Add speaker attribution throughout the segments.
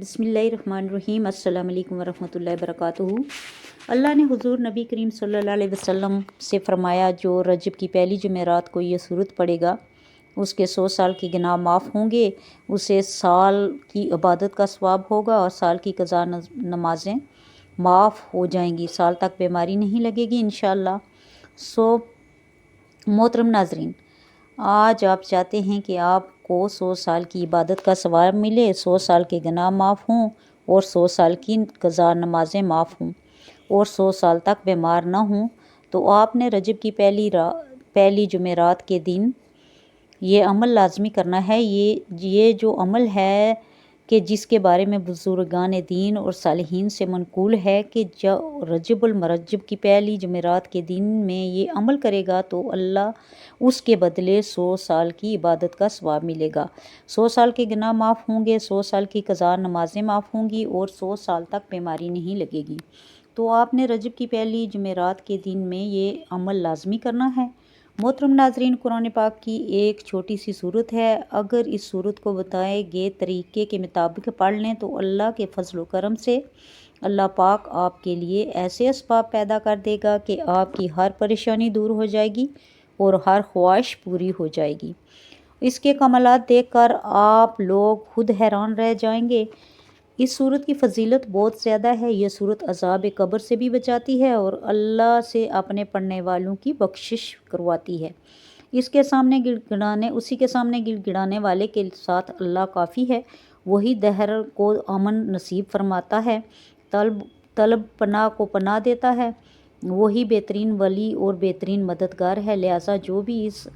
Speaker 1: بسم اللہ الرحمن الرحیم۔ السلام علیکم ورحمۃ اللہ وبرکاتہ۔ اللہ نے حضور نبی کریم صلی اللہ علیہ وسلم سے فرمایا، جو رجب کی پہلی جمعرات کو یہ صورت پڑے گا، اس کے سو سال کی گناہ معاف ہوں گے، اسے سال کی عبادت کا ثواب ہوگا اور سال کی قضا نمازیں معاف ہو جائیں گی۔ سال تک بیماری نہیں لگے گی انشاءاللہ۔ سو محترم ناظرین آج آپ چاہتے ہیں کہ آپ کو سو سال کی عبادت کا ثواب ملے، سو سال کے گناہ معاف ہوں اور سو سال کی قضا نمازیں معاف ہوں اور سو سال تک بیمار نہ ہوں۔ تو آپ نے رجب کی پہلی را، پہلی جمعرات کے دن یہ عمل لازمی کرنا ہے۔ یہ یہ جو عمل ہے کہ جس کے بارے میں بزرگان دین اور صالحین سے منقول ہے کہ جو رجب المرجب کی پہلی جمعرات کے دن میں یہ عمل کرے گا تو اللہ اس کے بدلے سو سال کی عبادت کا ثواب ملے گا۔ سو سال کے گناہ معاف ہوں گے، سو سال کی قضا نمازیں معاف ہوں گی اور سو سال تک بیماری نہیں لگے گی۔ تو آپ نے رجب کی پہلی جمعرات کے دن میں یہ عمل لازمی کرنا ہے؟ محترم ناظرین، قرآن پاک کی ایک چھوٹی سی صورت ہے۔ اگر اس صورت کو بتائے گئے طریقے کے مطابق پڑھ لیں تو اللہ کے فضل و کرم سے اللہ پاک آپ کے لیے ایسے اسباب پیدا کر دے گا کہ آپ کی ہر پریشانی دور ہو جائے گی اور ہر خواہش پوری ہو جائے گی۔ اس کے کمالات دیکھ کر آپ لوگ خود حیران رہ جائیں گے اس صورت کی فضیلت بہت زیادہ ہے، یہ صورت عذاب قبر سے بھی بچاتی ہے اور اللہ سے اپنے پڑھنے والوں کی بخشش کرواتی ہے۔ اس کے سامنے گڑ گڑانے اسی کے سامنے گڑ گڑانے والے کے ساتھ اللہ کافی ہے۔ وہی دہر کو امن نصیب فرماتا ہے، طلب طلب پناہ کو پناہ دیتا ہے۔ وہی بہترین ولی اور بہترین مددگار ہے، لہٰذا جو بھی اس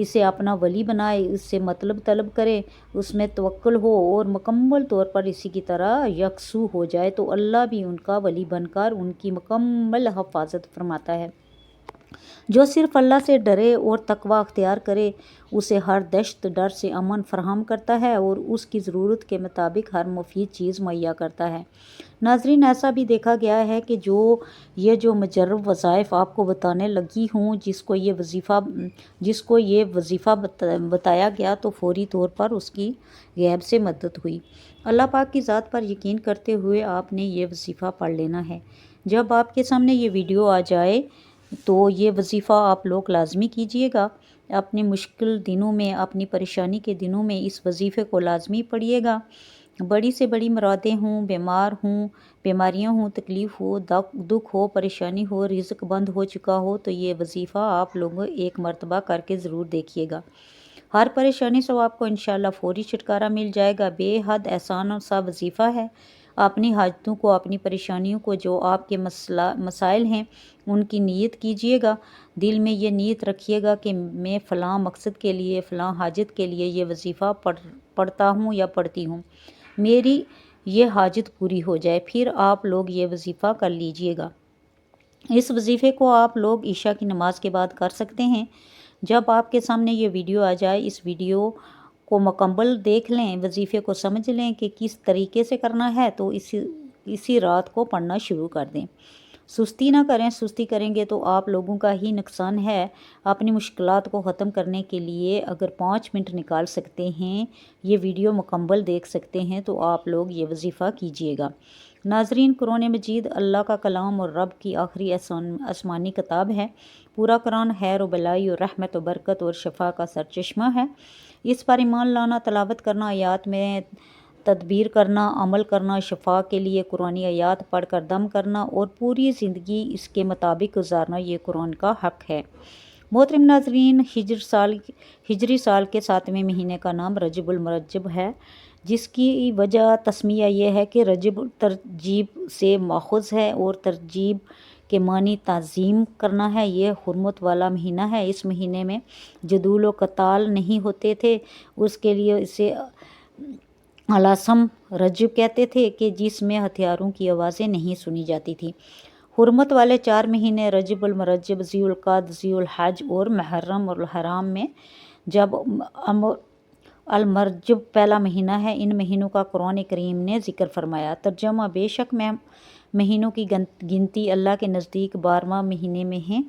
Speaker 1: اسے اپنا ولی بنائے، اس سے مطلب طلب کرے، اس میں توکل ہو اور مکمل طور پر اسی کی طرح یکسو ہو جائے تو اللہ بھی ان کا ولی بن کر ان کی مکمل حفاظت فرماتا ہے۔ جو صرف اللہ سے ڈرے اور تقوی اختیار کرے، اسے ہر دشت ڈر سے امن فراہم کرتا ہے اور اس کی ضرورت کے مطابق ہر مفید چیز مہیا کرتا ہے۔ ناظرین، ایسا بھی دیکھا گیا ہے کہ جو، یہ جو مجرب وظائف آپ کو بتانے لگی ہوں، جس کو یہ وظیفہ، جس کو یہ وظیفہ بتایا گیا تو فوری طور پر اس کی غیب سے مدد ہوئی۔ اللہ پاک کی ذات پر یقین کرتے ہوئے آپ نے یہ وظیفہ پڑھ لینا ہے۔ جب آپ کے سامنے یہ ویڈیو آ جائے تو یہ وظیفہ آپ لوگ لازمی کیجیے گا۔ اپنی مشکل دنوں میں، اپنی پریشانی کے دنوں میں اس وظیفے کو لازمی پڑھیے گا۔ بڑی سے بڑی مرادیں ہوں، بیمار ہوں، بیماریاں ہوں، تکلیف ہو، دکھ ہو، پریشانی ہو، رزق بند ہو چکا ہو، تو یہ وظیفہ آپ لوگ ایک مرتبہ کر کے ضرور دیکھیے گا۔ ہر پریشانی سے آپ کو انشاءاللہ فوری چھٹکارا مل جائے گا۔ بے حد احسان سا وظیفہ ہے۔ اپنی حاجتوں کو، اپنی پریشانیوں کو جو آپ کے مسئلہ، مسائل ہیں، ان کی نیت کیجیے گا۔ دل میں یہ نیت رکھیے گا کہ میں فلاں مقصد کے لیے، فلاں حاجت کے لیے یہ وظیفہ پڑھ، پڑھتا ہوں یا پڑھتی ہوں۔ میری یہ حاجت پوری ہو جائے، پھر آپ لوگ یہ وظیفہ کر لیجیے گا۔ اس وظیفے کو آپ لوگ عشاء کی نماز کے بعد کر سکتے ہیں۔ جب آپ کے سامنے یہ ویڈیو آ جائے، اس ویڈیو کو مکمل دیکھ لیں، وظیفے کو سمجھ لیں کہ کس طریقے سے کرنا ہے، تو اسی اسی رات کو پڑھنا شروع کر دیں۔ سستی نہ کریں، سستی کریں گے تو آپ لوگوں کا ہی نقصان ہے۔ اپنی مشکلات کو ختم کرنے کے لیے اگر پانچ منٹ نکال سکتے ہیں، یہ ویڈیو مکمل دیکھ سکتے ہیں، تو آپ لوگ یہ وظیفہ کیجیے گا۔ ناظرین، قرآن مجید اللہ کا کلام اور رب کی آخری آسمانی کتاب ہے۔ پورا قرآن خیر و بلائی اور رحمت و برکت اور شفا کا سرچشمہ ہے۔ اس پر ایمان لانا، تلاوت کرنا، آیات میں تدبیر کرنا، عمل کرنا، شفا کے لیے قرآن آیات پڑھ کر دم کرنا اور پوری زندگی اس کے مطابق گزارنا یہ قرآن کا حق ہے۔ محترم ناظرین، ہجر سال، ہجری سال کے ساتویں مہینے کا نام رجب المرجب ہے، جس کی وجہ تسمیہ یہ ہے کہ رجب ترجیب سے ماخذ ہے اور ترجیب کے معنی تعظیم کرنا ہے، یہ حرمت والا مہینہ ہے۔ اس مہینے میں جدول و قتال نہیں ہوتے تھے۔ اس کے لیے اسے علاسم رجب کہتے تھے کہ جس میں ہتھیاروں کی آوازیں نہیں سنی جاتی تھی حرمت والے چار مہینے رجب المرجب، ذی القاد ذی الحج اور محرم اور الحرام میں جب المرجب پہلا مہینہ ہے، ان مہینوں کا قرآن کریم نے ذکر فرمایا۔ ترجمہ بے شک میں مہینوں کی گنتی اللہ کے نزدیک بارہواں مہینے میں ہیں۔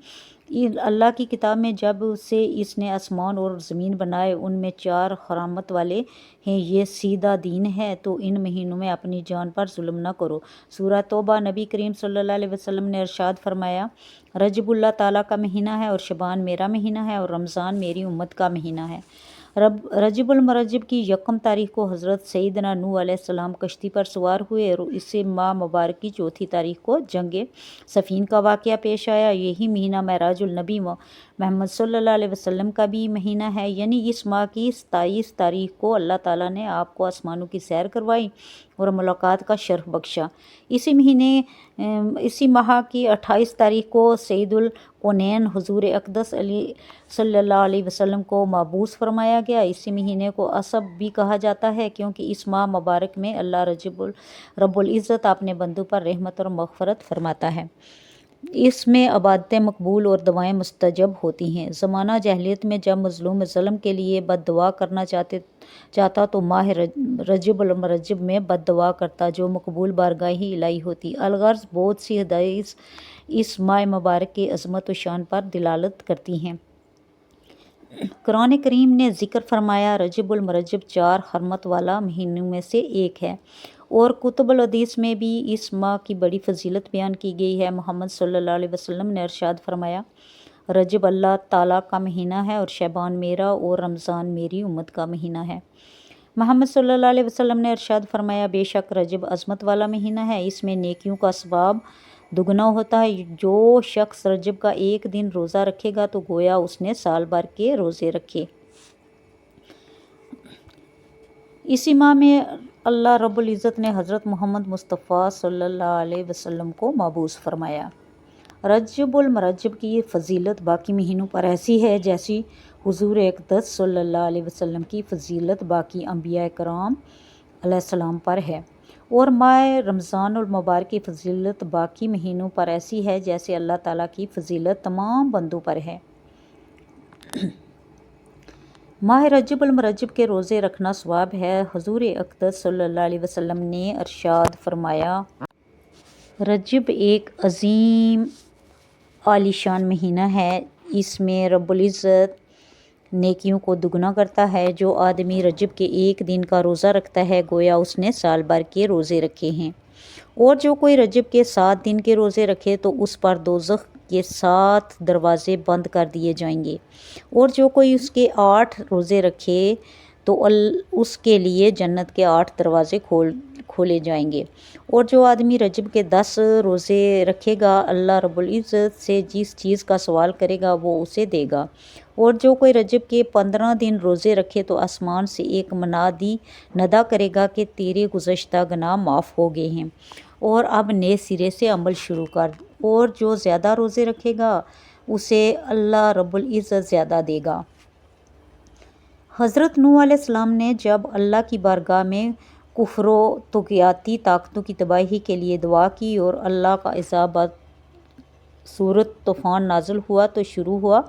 Speaker 1: اللہ کی کتاب میں جب سے اس نے آسمان اور زمین بنائے، ان میں چار حرامت والے ہیں۔ یہ سیدھا دین ہے، تو ان مہینوں میں اپنی جان پر ظلم نہ کرو۔ سورہ توبہ نبی کریم صلی اللہ علیہ وسلم نے ارشاد فرمایا، رجب اللہ تعالیٰ کا مہینہ ہے اور شبان میرا مہینہ ہے اور رمضان میری امت کا مہینہ ہے۔ رب رجب المرجب کی یکم تاریخ کو حضرت سیدنا نو علیہ السلام کشتی پر سوار ہوئے اور اس سے ماہ مبارک کی چوتھی تاریخ کو جنگ سفین کا واقعہ پیش آیا۔ یہی مہینہ معراج النبی محمد صلی اللہ علیہ وسلم کا بھی مہینہ ہے۔ یعنی اس ماہ کی ستائیس تاریخ کو اللہ تعالیٰ نے آپ کو آسمانوں کی سیر کروائی اور ملاقات کا شرف بخشا۔ اسی مہینے اسی ماہ کی اٹھائیس تاریخ کو سعید القنین حضور اقدس علی صلی اللہ علیہ وسلم کو معبوس فرمایا گیا۔ اسی مہینے کو عصب بھی کہا جاتا ہے کیونکہ اس ماہ مبارک میں اللہ رجب رب العزت اپنے بندوں پر رحمت اور مغفرت فرماتا ہے۔ اس میں عبادتیں مقبول اور دعائیں مستجب ہوتی ہیں۔ زمانہ جہلیت میں جب مظلوم ظلم کے لیے بد دعا کرنا چاہتے، چاہتا تو ماہ رجب المرجب میں بد دعا کرتا جو مقبول بارگاہی الہی ہوتی۔ الغرض بہت سی ہدایت اس ماہ مبارک کی عظمت و شان پر دلالت کرتی ہیں۔ قرآن کریم نے ذکر فرمایا، رجب المرجب چار حرمت والا مہینوں میں سے ایک ہے۔ اور کتب الحدیث میں بھی اس ماہ کی بڑی فضیلت بیان کی گئی ہے۔ محمد صلی اللہ علیہ وسلم نے ارشاد فرمایا، رجب اللہ تعالیٰ کا مہینہ ہے اور شیبان میرا اور رمضان میری امت کا مہینہ ہے۔ محمد صلی اللہ علیہ وسلم نے ارشاد فرمایا، بے شک رجب عظمت والا مہینہ ہے۔ اس میں نیکیوں کا ثواب دگنا ہوتا ہے۔ جو شخص رجب کا ایک دن روزہ رکھے گا تو گویا اس نے سال بھر کے روزے رکھے۔ اسی ماہ میں اللہ رب العزت نے حضرت محمد مصطفیٰ صلی اللہ علیہ وسلم کو مابوس فرمایا۔ رجب المرجب کی یہ فضیلت باقی مہینوں پر ایسی ہے جیسی حضور اقدس صلی اللہ علیہ وسلم کی فضیلت باقی انبیاء کرام علیہ السلام پر ہے۔ اور ماہ رمضان المبارک کی فضیلت باقی مہینوں پر ایسی ہے جیسے اللہ تعالیٰ کی فضیلت تمام بندوں پر ہے۔ ماہ رجب المرجب کے روزے رکھنا ثواب ہے، حضور اقدس صلی اللہ علیہ وسلم نے ارشاد فرمایا۔ رجب ایک عظیم عالیشان مہینہ ہے، اس میں رب العزت نیکیوں کو دگنا کرتا ہے۔ جو آدمی رجب کے ایک دن کا روزہ رکھتا ہے، گویا اس نے سال بھر کے روزے رکھے ہیں۔ اور جو کوئی رجب کے سات دن کے روزے رکھے تو اس پر دوزخ کے سات دروازے بند کر دیے جائیں گے۔ اور جو کوئی اس کے آٹھ روزے رکھے تو اس کے لیے جنت کے آٹھ دروازے کھول کھولے جائیں گے۔ اور جو آدمی رجب کے دس روزے رکھے گا، اللہ رب العزت سے جس چیز کا سوال کرے گا، وہ اسے دے گا۔ اور جو کوئی رجب کے پندرہ دن روزے رکھے تو آسمان سے ایک منادی ندا کرے گا کہ تیرے گزشتہ گناہ معاف ہو گئے ہیں۔ اور اب نئے سرے سے عمل شروع کر۔ اور جو زیادہ روزے رکھے گا، اسے اللہ رب العزت زیادہ دے گا۔ حضرت نو علیہ السلام نے جب اللہ کی بارگاہ میں کفر و تغیاتی طاقتوں کی تباہی کے لیے دعا کی اور اللہ کا عذابت صورت طوفان نازل ہوا تو شروع ہوا،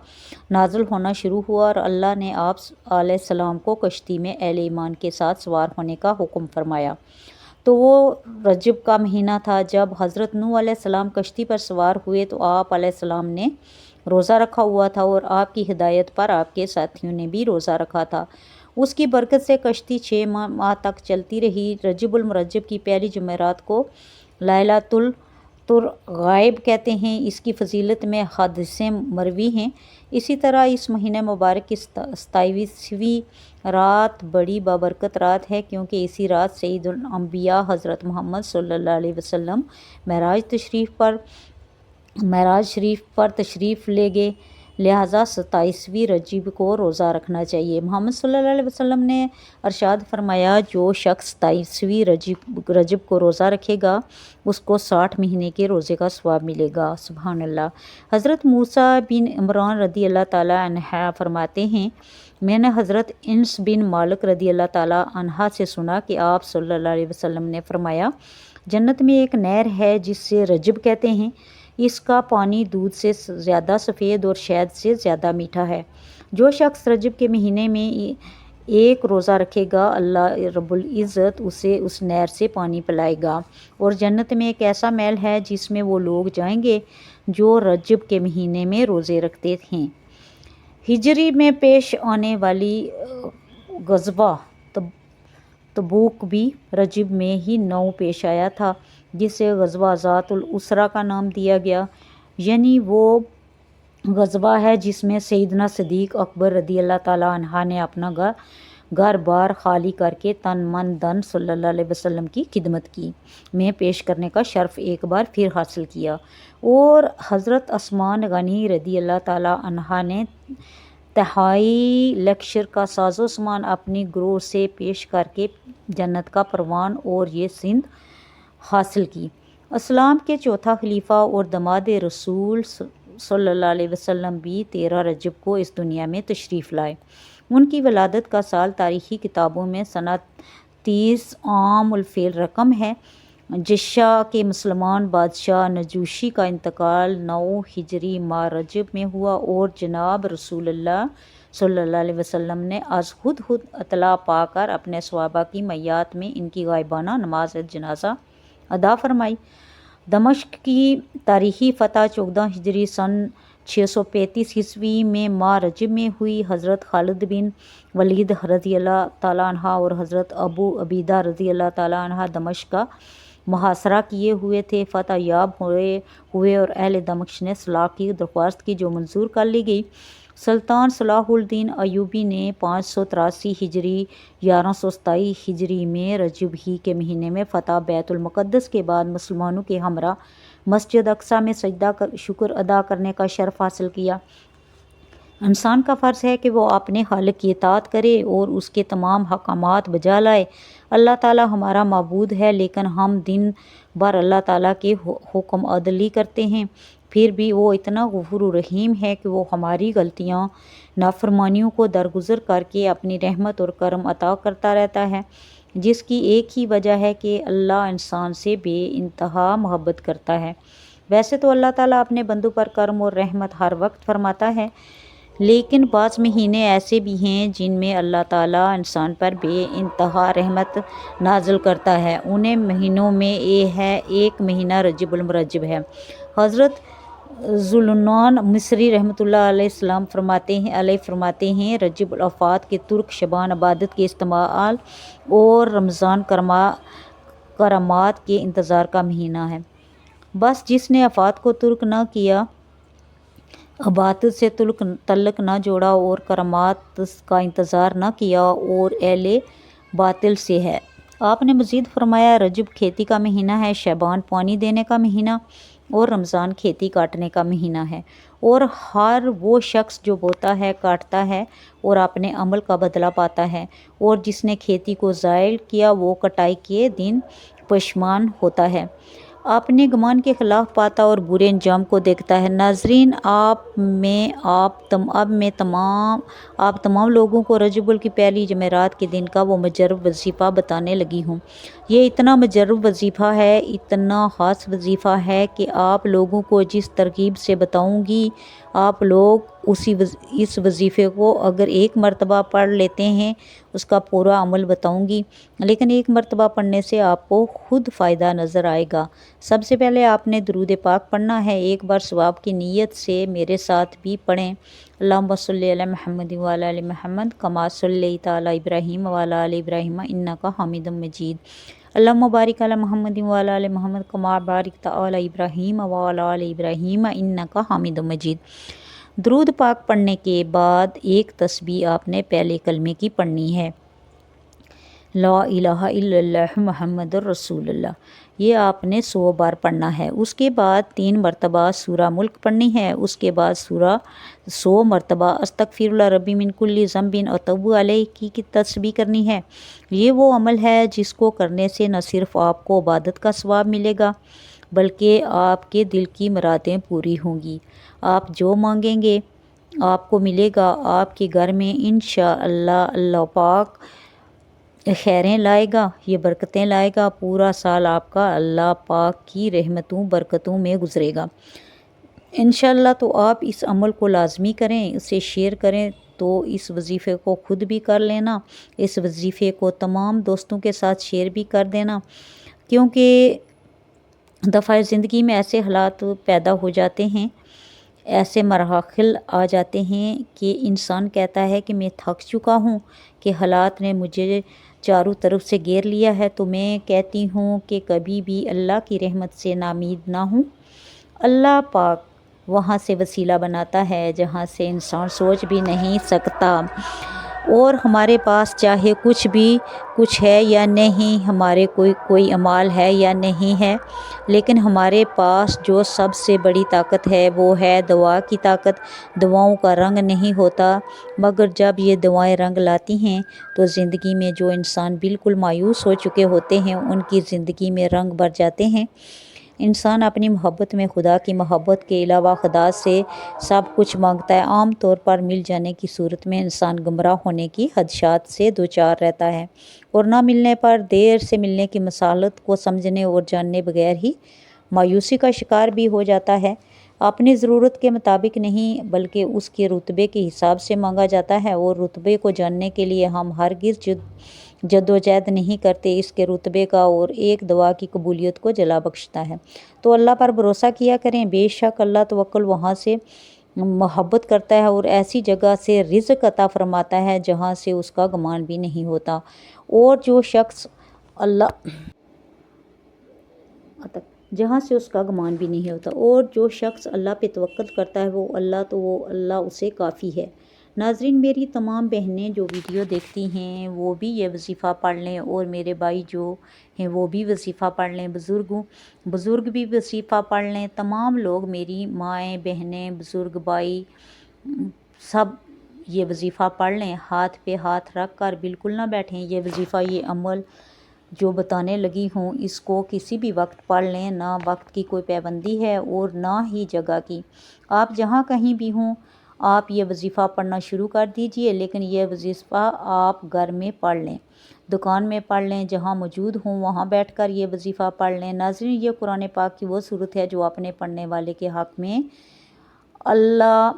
Speaker 1: نازل ہونا شروع ہوا اور اللہ نے آپ علیہ السلام کو کشتی میں اہل ایمان کے ساتھ سوار ہونے کا حکم فرمایا۔ تو وہ رجب کا مہینہ تھا، جب حضرت نو علیہ السلام کشتی پر سوار ہوئے تو آپ علیہ السلام نے روزہ رکھا ہوا تھا اور آپ کی ہدایت پر آپ کے ساتھیوں نے بھی روزہ رکھا تھا۔ اس کی برکت سے کشتی چھ ماہ ماہ تک چلتی رہی۔ رجب المرجب کی پہلی جمعرات کو لائلۃ الطر غائب کہتے ہیں۔ اس کی فضیلت میں حادثے مروی ہیں۔ اسی طرح اس مہینہ مبارک کی ستائیسویں رات بڑی بابرکت رات ہے، کیونکہ اسی رات سعید الانبیاء حضرت محمد صلی اللہ علیہ وسلم معراج تشریف پر، معراج شریف پر تشریف لے گئے۔ لہٰذا ستائیسویں رجب کو روزہ رکھنا چاہیے۔ محمد صلی اللہ علیہ وسلم نے ارشاد فرمایا، جو شخص ستائیسویں رجب رجب کو روزہ رکھے گا، اس کو ساٹھ مہینے کے روزے کا ثواب ملے گا۔ سبحان اللہ۔ حضرت موسیٰ بن عمران رضی اللہ تعالیٰ عنہ فرماتے ہیں، میں نے حضرت انس بن مالک رضی اللہ تعالیٰ عنہ سے سنا کہ آپ صلی اللہ علیہ وسلم نے فرمایا، جنت میں ایک نہر ہے جس سے رجب کہتے ہیں۔ اس کا پانی دودھ سے زیادہ سفید اور شہد سے زیادہ میٹھا ہے۔ جو شخص رجب کے مہینے میں ایک روزہ رکھے گا، اللہ رب العزت اسے اس نہر سے پانی پلائے گا۔ اور جنت میں ایک ایسا محل ہے جس میں وہ لوگ جائیں گے جو رجب کے مہینے میں روزے رکھتے ہیں۔ ہجری میں پیش آنے والی غزوہ تبوک بھی رجب میں ہی نو پیش آیا تھا۔ جسے غزوہ ذات العسرہ کا نام دیا گیا یعنی وہ غزوہ ہے جس میں سیدنا صدیق اکبر رضی اللہ تعالیٰ عنہ نے اپنا گھر بار خالی کر کے تن من دن صلی اللہ علیہ وسلم کی خدمت کی، میں پیش کرنے کا شرف ایک بار پھر حاصل کیا۔ اور حضرت عثمان غنی رضی اللہ تعالیٰ عنہ نے تہائی لیکچر کا ساز و سامان اپنی گروہ سے پیش کر کے جنت کا پروان اور یہ سندھ حاصل کی۔ اسلام کے چوتھا خلیفہ اور دماد رسول صلی اللہ علیہ وسلم بھی تیرہ رجب کو اس دنیا میں تشریف لائے۔ ان کی ولادت کا سال تاریخی کتابوں میں سنہ تیس عام الفیل رقم ہے۔ جشا کے مسلمان بادشاہ نجوشی کا انتقال نو ہجری ماہ رجب میں ہوا اور جناب رسول اللہ صلی اللہ علیہ وسلم نے از خود خود اطلاع پا کر اپنے صحابہ کی میات میں ان کی غائبانہ نماز جنازہ ادا فرمائی۔ دمشق کی تاریخی فتح چودہ ہجری سن چھ سو پینتیس عیسوی میں ماہ رجب میں ہوئی حضرت خالد بن ولید رضی اللہ تعالیٰ عنہ اور حضرت ابو عبیدہ رضی اللہ تعالیٰ عنہ دمشق کا محاصرہ کیے ہوئے تھے۔ فتح یاب ہوئے ہوئے اور اہل دمشق نے صلاح کی درخواست کی جو منظور کر لی گئی۔ سلطان صلاح الدین ایوبی نے پانچ سو تراسی ہجری گیارہ سو ستائیس ہجری میں رجب ہی کے مہینے میں فتح بیت المقدس کے بعد مسلمانوں کے ہمراہ مسجد اقصیٰ میں سجدہ شکر ادا کرنے کا شرف حاصل کیا۔ انسان کا فرض ہے کہ وہ اپنے خالق کی اطاعت کرے اور اس کے تمام حکامات بجا لائے۔ اللہ تعالیٰ ہمارا معبود ہے، لیکن ہم دن بھر اللہ تعالیٰ کے حکم عدلی کرتے ہیں۔ پھر بھی وہ اتنا غفور و رحیم ہے کہ وہ ہماری غلطیاں، نافرمانیوں کو درگزر کر کے اپنی رحمت اور کرم عطا کرتا رہتا ہے، جس کی ایک ہی وجہ ہے کہ اللہ انسان سے بے انتہا محبت کرتا ہے۔ ویسے تو اللہ تعالیٰ اپنے بندوں پر کرم اور رحمت ہر وقت فرماتا ہے، لیکن بعض مہینے ایسے بھی ہیں جن میں اللہ تعالیٰ انسان پر بے انتہا رحمت نازل کرتا ہے۔ انہیں مہینوں میں یہ ہے، ایک مہینہ رجب المرجب ہے۔ حضرت ذوالنون مصری رحمۃ اللہ علیہ السلام فرماتے ہیں، علیہ فرماتے ہیں، رجب الافات کے ترک شبان عبادت کے استعمال اور رمضان کرما، کرامات کے انتظار کا مہینہ ہے۔ بس جس نے افات کو ترک نہ کیا، عبادت سے تلک تلق نہ جوڑا اور کرامات کا انتظار نہ کیا اور اہل باطل سے ہے۔ آپ نے مزید فرمایا، رجب کھیتی کا مہینہ ہے، شیبان پانی دینے کا مہینہ اور رمضان کھیتی کاٹنے کا مہینہ ہے اور ہر وہ شخص جو بوتا ہے، کاٹتا ہے اور اپنے عمل کا بدلہ پاتا ہے اور جس نے کھیتی کو زائل کیا، وہ کٹائی کے دن پشمان ہوتا ہے۔ اپنے گمان کے خلاف پاتا اور برے انجام کو دیکھتا ہے۔ ناظرین، آپ میں، آپ تم، اب میں تمام، آپ تمام لوگوں کو رجب کی پہلی جمعرات کے دن کا وہ مجرب وظیفہ بتانے لگی ہوں۔ یہ اتنا مجرب وظیفہ ہے، اتنا خاص وظیفہ ہے کہ آپ لوگوں کو جس ترکیب سے بتاؤں گی آپ لوگ اسی اس وظیفے کو اگر ایک مرتبہ پڑھ لیتے ہیں، اس کا پورا عمل بتاؤں گی۔ لیکن ایک مرتبہ پڑھنے سے آپ کو خود فائدہ نظر آئے گا۔ سب سے پہلے آپ نے درود پاک پڑھنا ہے۔ ایک بار ثواب کی نیت سے میرے ساتھ بھی پڑھیں۔ اللہ صلی علیہ محمد والا علیہ محمد کما صلی تعالیٰ ابراہیم والا علیہ ابراہیم انّا کا حامد مجید۔ اللہ مبارک علیہ محمد وعلی علی محمد کما بارک تعالیٰ ابراہیم وعلی علیہ ابراہیم، انکا کا حامد مجید۔ درود پاک پڑھنے کے بعد ایک تسبیح آپ نے پہلے کلمے کی پڑھنی ہے۔ لا الہ الا اللہ محمد الرسول اللہ۔ یہ آپ نے سو بار پڑھنا ہے۔ اس کے بعد تین مرتبہ سورہ ملک پڑھنی ہے۔ اس کے بعد سورہ سو مرتبہ استغفر اللہ ربی من کل ضمبن اور طبو علیہ کی کی تسبیح کرنی ہے۔ یہ وہ عمل ہے جس کو کرنے سے نہ صرف آپ کو عبادت کا ثواب ملے گا بلکہ آپ کے دل کی مرادیں پوری ہوں گی۔ آپ جو مانگیں گے آپ کو ملے گا۔ آپ کے گھر میں انشاءاللہ اللہ پاک خیریں لائے گا، یہ برکتیں لائے گا، پورا سال آپ کا اللہ پاک کی رحمتوں، برکتوں میں گزرے گا۔ انشاءاللہ تو آپ اس عمل کو لازمی کریں، اسے شیئر کریں تو اس وظیفے کو خود بھی کر لینا، اس وظیفے کو تمام دوستوں کے ساتھ شیئر بھی کر دینا۔ کیونکہ دفعہ زندگی میں ایسے حالات پیدا ہو جاتے ہیں، ایسے مراحل آ جاتے ہیں کہ انسان کہتا ہے کہ میں تھک چکا ہوں، کہ حالات نے مجھے چاروں طرف سے گیر لیا ہے تو میں کہتی ہوں کہ کبھی بھی اللہ کی رحمت سے نامید نہ ہوں۔ اللہ پاک وہاں سے وسیلہ بناتا ہے جہاں سے انسان سوچ بھی نہیں سکتا۔ اور ہمارے پاس چاہے کچھ بھی کچھ ہے یا نہیں، ہمارے کوئی کوئی عمال ہے یا نہیں ہے، لیکن ہمارے پاس جو سب سے بڑی طاقت ہے وہ ہے دعا کی طاقت۔ دعاؤں کا رنگ نہیں ہوتا، مگر جب یہ دعائیں رنگ لاتی ہیں تو زندگی میں جو انسان بالکل مایوس ہو چکے ہوتے ہیں، ان کی زندگی میں رنگ بھر جاتے ہیں۔ انسان اپنی محبت میں خدا کی محبت کے علاوہ خدا سے سب کچھ مانگتا ہے، عام طور پر مل جانے کی صورت میں انسان گمراہ ہونے کی خدشات سے دوچار رہتا ہے۔ اور نہ ملنے پر دیر سے ملنے کی مسالت کو سمجھنے اور جاننے بغیر ہی مایوسی کا شکار بھی ہو جاتا ہے۔ اپنی ضرورت کے مطابق نہیں، بلکہ اس کے رتبے کے حساب سے مانگا جاتا ہے اور رتبے کو جاننے کے لیے ہم ہرگز جد جد و جہد نہیں کرتے اس کے رتبے کا اور ایک دعا کی قبولیت کو جلا بخشتا ہے۔ تو اللہ پر بھروسہ کیا کریں؟ بے شک اللہ توکل وہاں سے محبت کرتا ہے اور ایسی جگہ سے رزق عطا فرماتا ہے جہاں سے اس کا گمان بھی نہیں ہوتا۔ اور جو شخص اللہ جہاں سے اس کا گمان بھی نہیں ہوتا۔ اور جو شخص اللہ پہ توقع کرتا ہے وہ اللہ تو وہ اللہ اسے کافی ہے۔ ناظرین، میری تمام بہنیں جو ویڈیو دیکھتی ہیں، وہ بھی یہ وظیفہ پڑھ لیں اور میرے بھائی جو ہیں، وہ بھی وظیفہ پڑھ لیں بزرگوں بزرگ بھی وظیفہ پڑھ لیں۔ تمام لوگ، میری مائیں، بہنیں، بزرگ بھائی، سب یہ وظیفہ پڑھ لیں، ہاتھ پہ ہاتھ رکھ کر بالکل نہ بیٹھیں۔ یہ وظیفہ، یہ عمل جو بتانے لگی ہوں، اس کو کسی بھی وقت پڑھ لیں، نہ وقت کی کوئی پابندی ہے اور نہ ہی جگہ کی۔ آپ جہاں کہیں بھی ہوں آپ یہ وظیفہ پڑھنا شروع کر دیجیے، لیکن یہ وظیفہ آپ گھر میں پڑھ لیں۔ دکان میں پڑھ لیں، جہاں موجود ہوں، وہاں بیٹھ کر یہ وظیفہ پڑھ لیں۔ ناظرین، یہ قرآن پاک کی وہ صورت ہے جو اپنے پڑھنے والے کے حق میں اللہ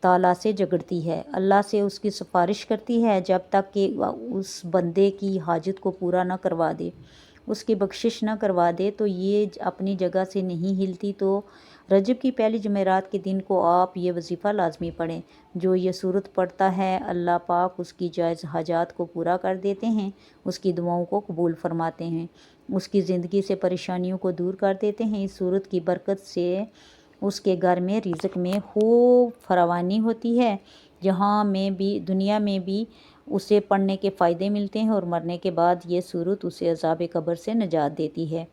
Speaker 1: تعالیٰ سے جگڑتی ہے۔ اللہ سے اس کی سفارش کرتی ہے جب تک کہ اس بندے کی حاجت کو پورا نہ کروا دے۔ اس کی بخشش نہ کروا دے تو یہ اپنی جگہ سے نہیں ہلتی تو رجب کی پہلی جمعرات کے دن کو آپ یہ وظیفہ لازمی پڑھیں۔ جو یہ صورت پڑھتا ہے، اللہ پاک اس کی جائز حاجات کو پورا کر دیتے ہیں، اس کی دعاؤں کو قبول فرماتے ہیں۔ اس کی زندگی سے پریشانیوں کو دور کر دیتے ہیں۔ اس صورت کی برکت سے اس کے گھر میں رزق میں خوب فراوانی ہوتی ہے۔ جہاں میں بھی، دنیا میں بھی اسے پڑھنے کے فائدے ملتے ہیں اور مرنے کے بعد یہ صورت اسے عذاب قبر سے نجات دیتی ہے۔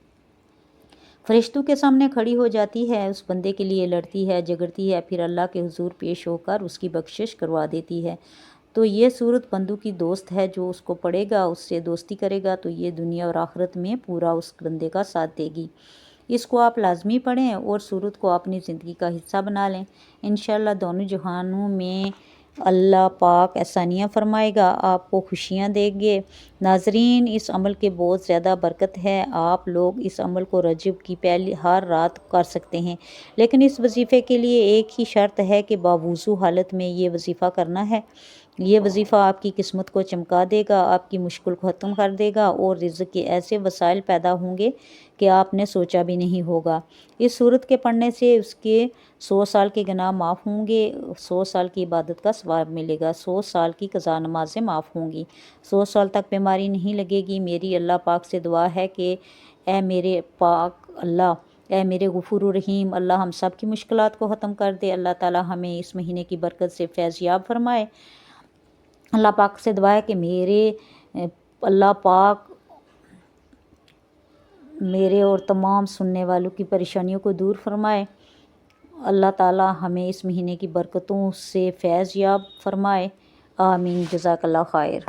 Speaker 1: فرشتوں کے سامنے کھڑی ہو جاتی ہے، اس بندے کے لیے لڑتی ہے جگڑتی ہے، پھر اللہ کے حضور پیش ہو کر اس کی بخشش کروا دیتی ہے۔ تو یہ صورت بندوں کی دوست ہے، جو اس کو پڑھے گا، اس سے دوستی کرے گا، تو یہ دنیا اور آخرت میں پورا اس بندے کا ساتھ دے گی۔ اس کو آپ لازمی پڑھیں اور صورت کو اپنی زندگی کا حصہ بنا لیں۔ انشاءاللہ دونوں جہانوں میں اللہ پاک احسانیاں فرمائے گا، آپ کو خوشیاں دیں گے۔ ناظرین، اس عمل کے بہت زیادہ برکت ہے۔ آپ لوگ اس عمل کو رجب کی پہلی، ہر رات کر سکتے ہیں۔ لیکن اس وظیفے کے لیے ایک ہی شرط ہے کہ باوضو حالت میں یہ وظیفہ کرنا ہے۔ یہ وظیفہ آپ کی قسمت کو چمکا دے گا، آپ کی مشکل کو ختم کر دے گا اور رزق کے ایسے وسائل پیدا ہوں گے کہ آپ نے سوچا بھی نہیں ہوگا۔ اس صورت کے پڑھنے سے اس کے سو سال کے گناہ معاف ہوں گے، سو سال کی عبادت کا ثواب ملے گا، سو سال کی قضا نمازیں معاف ہوں گی۔ سو سال تک بیماری نہیں لگے گی، میری اللہ پاک سے دعا ہے کہ اے میرے پاک اللہ، اے میرے غفور الرحیم، اللہ ہم سب کی مشکلات کو ختم کر دے۔ اللہ تعالی ہمیں اس مہینے کی برکت سے فیض یاب فرمائے۔ اللہ پاک سے دعا ہے کہ میرے، اللہ پاک میرے اور تمام سننے والوں کی پریشانیوں کو دور فرمائے۔ اللہ تعالی ہمیں اس مہینے کی برکتوں سے فیض یاب فرمائے۔ آمین۔ جزاک اللہ خیر۔